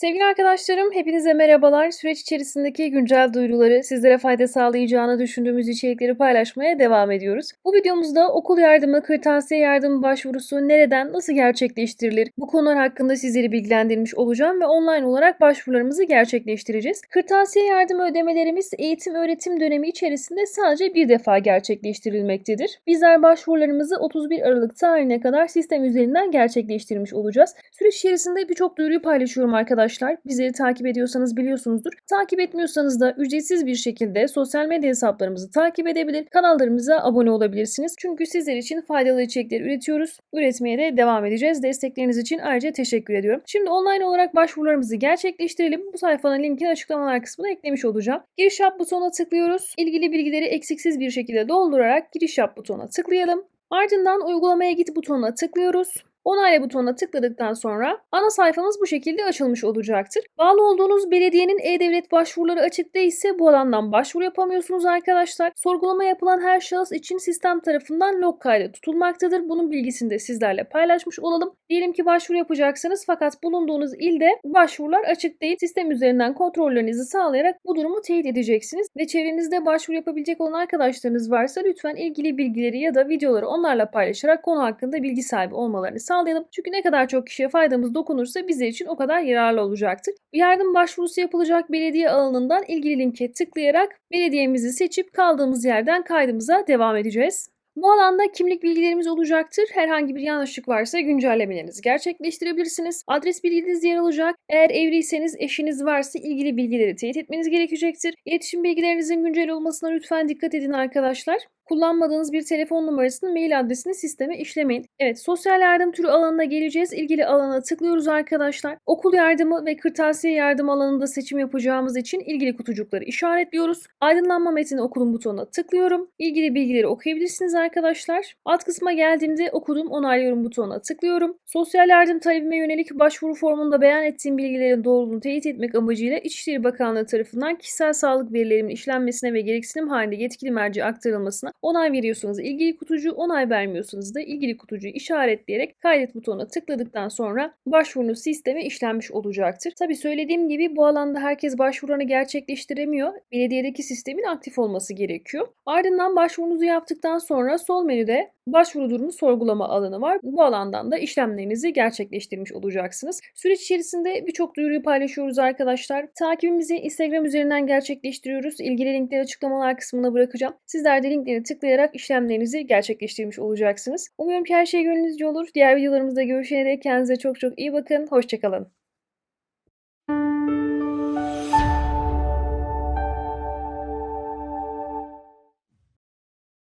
Sevgili arkadaşlarım, hepinize merhabalar. Süreç içerisindeki güncel duyuruları, sizlere fayda sağlayacağını düşündüğümüz içerikleri paylaşmaya devam ediyoruz. Bu videomuzda okul yardımı, kırtasiye yardımı başvurusu nereden, nasıl gerçekleştirilir? Bu konular hakkında sizleri bilgilendirmiş olacağım ve online olarak başvurularımızı gerçekleştireceğiz. Kırtasiye yardımı ödemelerimiz eğitim öğretim dönemi içerisinde sadece bir defa gerçekleştirilmektedir. Bizler başvurularımızı 31 Aralık tarihine kadar sistem üzerinden gerçekleştirmiş olacağız. Süreç içerisinde birçok duyuruyu paylaşıyorum arkadaşlar. Bizleri takip ediyorsanız biliyorsunuzdur. Takip etmiyorsanız da ücretsiz bir şekilde sosyal medya hesaplarımızı takip edebilir, kanallarımıza abone olabilirsiniz. Çünkü sizler için faydalı içerikler üretiyoruz. Üretmeye de devam edeceğiz. Destekleriniz için ayrıca teşekkür ediyorum. Şimdi online olarak başvurularımızı gerçekleştirelim. Bu sayfanın linkini açıklamalar kısmına eklemiş olacağım. Giriş yap butonuna tıklıyoruz. İlgili bilgileri eksiksiz bir şekilde doldurarak giriş yap butonuna tıklayalım. Ardından uygulamaya git butonuna tıklıyoruz. Onayla butonuna tıkladıktan sonra ana sayfamız bu şekilde açılmış olacaktır. Bağlı olduğunuz belediyenin e-devlet başvuruları açık değilse bu alandan başvuru yapamıyorsunuz arkadaşlar. Sorgulama yapılan her şahıs için sistem tarafından log kaydı tutulmaktadır. Bunun bilgisini de sizlerle paylaşmış olalım. Diyelim ki başvuru yapacaksınız fakat bulunduğunuz ilde başvurular açık değil. Sistem üzerinden kontrollerinizi sağlayarak bu durumu teyit edeceksiniz. Ve çevrenizde başvuru yapabilecek olan arkadaşlarınız varsa lütfen ilgili bilgileri ya da videoları onlarla paylaşarak konu hakkında bilgi sahibi olmalarını sağlayalım. Çünkü ne kadar çok kişiye faydamız dokunursa bizler için o kadar yararlı olacaktır. Yardım başvurusu yapılacak belediye alanından ilgili linke tıklayarak belediyemizi seçip kaldığımız yerden kaydımıza devam edeceğiz. Bu alanda kimlik bilgilerimiz olacaktır. Herhangi bir yanlışlık varsa güncellemelerinizi gerçekleştirebilirsiniz. Adres bilginiz yer alacak. Eğer evliyseniz eşiniz varsa ilgili bilgileri teyit etmeniz gerekecektir. İletişim bilgilerinizin güncel olmasına lütfen dikkat edin arkadaşlar. Kullanmadığınız bir telefon numarasını, mail adresini sisteme işlemeyin. Evet, sosyal yardım türü alanına geleceğiz. İlgili alana tıklıyoruz arkadaşlar. Okul yardımı ve kırtasiye yardım alanında seçim yapacağımız için ilgili kutucukları işaretliyoruz. Aydınlanma metni okulun butonuna tıklıyorum. İlgili bilgileri okuyabilirsiniz arkadaşlar. Alt kısma geldiğimde okudum, onaylıyorum butonuna tıklıyorum. Sosyal yardım talebime yönelik başvuru formunda beyan ettiğim bilgilerin doğruluğunu teyit etmek amacıyla İçişleri Bakanlığı tarafından kişisel sağlık verilerimin işlenmesine ve gereksinim halinde yetkili merci aktarılmasına Onay veriyorsanız ilgili kutucu, onay vermiyorsanız da ilgili kutucuyu işaretleyerek kaydet butonuna tıkladıktan sonra başvurunuz sisteme işlenmiş olacaktır. Tabi söylediğim gibi bu alanda herkes başvuranı gerçekleştiremiyor. Belediyedeki sistemin aktif olması gerekiyor. Ardından başvurunuzu yaptıktan sonra sol menüde başvuru durumu sorgulama alanı var. Bu alandan da işlemlerinizi gerçekleştirmiş olacaksınız. Süreç içerisinde birçok duyuruyu paylaşıyoruz arkadaşlar. Takibimizi Instagram üzerinden gerçekleştiriyoruz. İlgili linkleri açıklamalar kısmına bırakacağım. Sizler de linkleri tıklayarak işlemlerinizi gerçekleştirmiş olacaksınız. Umuyorum ki her şey gönlünüzce olur. Diğer videolarımızda görüşene dek kendinize çok çok iyi bakın. Hoşçakalın.